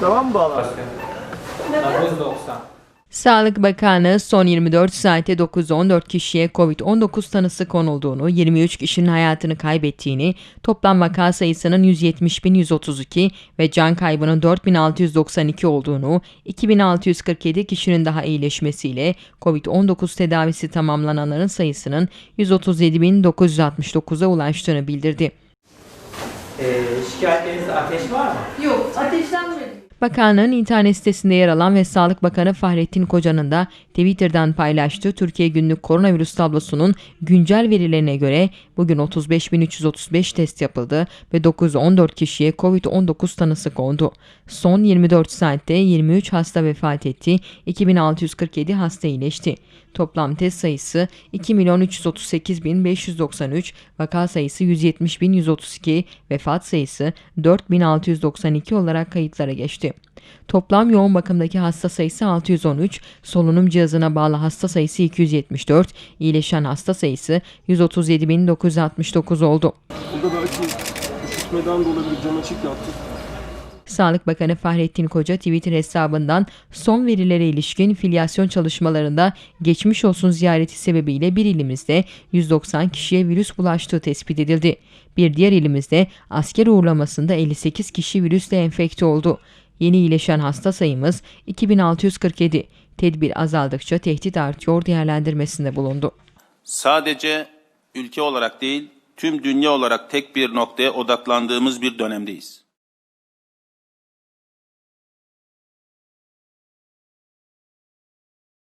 Tamam mı bağlar? Nabız 90. Sağlık Bakanı son 24 saate 914 kişiye COVID-19 tanısı konulduğunu, 23 kişinin hayatını kaybettiğini, toplam vaka sayısının 170.132 ve can kaybının 4.692 olduğunu, 2.647 kişinin daha iyileşmesiyle COVID-19 tedavisi tamamlananların sayısının 137.969'a ulaştığını bildirdi. Ee, şikayetlerinizde ateş var mı? Yok ateşlenmedi. Bakanlığın internet sitesinde yer alan ve Sağlık Bakanı Fahrettin Koca'nın da Twitter'dan paylaştığı Türkiye günlük koronavirüs tablosunun güncel verilerine göre bugün 35.335 test yapıldı ve 914 kişiye COVID-19 tanısı kondu. Son 24 saatte 23 hasta vefat etti, 2647 hasta iyileşti. Toplam test sayısı 2.338.593, vaka sayısı 170.132, vefat sayısı 4.692 olarak kayıtlara geçti. Toplam yoğun bakımdaki hasta sayısı 613, solunum cihazına bağlı hasta sayısı 274, iyileşen hasta sayısı 137.969 oldu. Burada belki üşütmeden de olabilir. Cam açık yattı. Sağlık Bakanı Fahrettin Koca Twitter hesabından son verilere ilişkin filyasyon çalışmalarında geçmiş olsun ziyareti sebebiyle bir ilimizde 190 kişiye virüs bulaştığı tespit edildi. Bir diğer ilimizde asker uğurlamasında 58 kişi virüsle enfekte oldu. Yeni iyileşen hasta sayımız 2647. Tedbir azaldıkça tehdit artıyor değerlendirmesinde bulundu. Sadece ülke olarak değil, tüm dünya olarak tek bir noktaya odaklandığımız bir dönemdeyiz.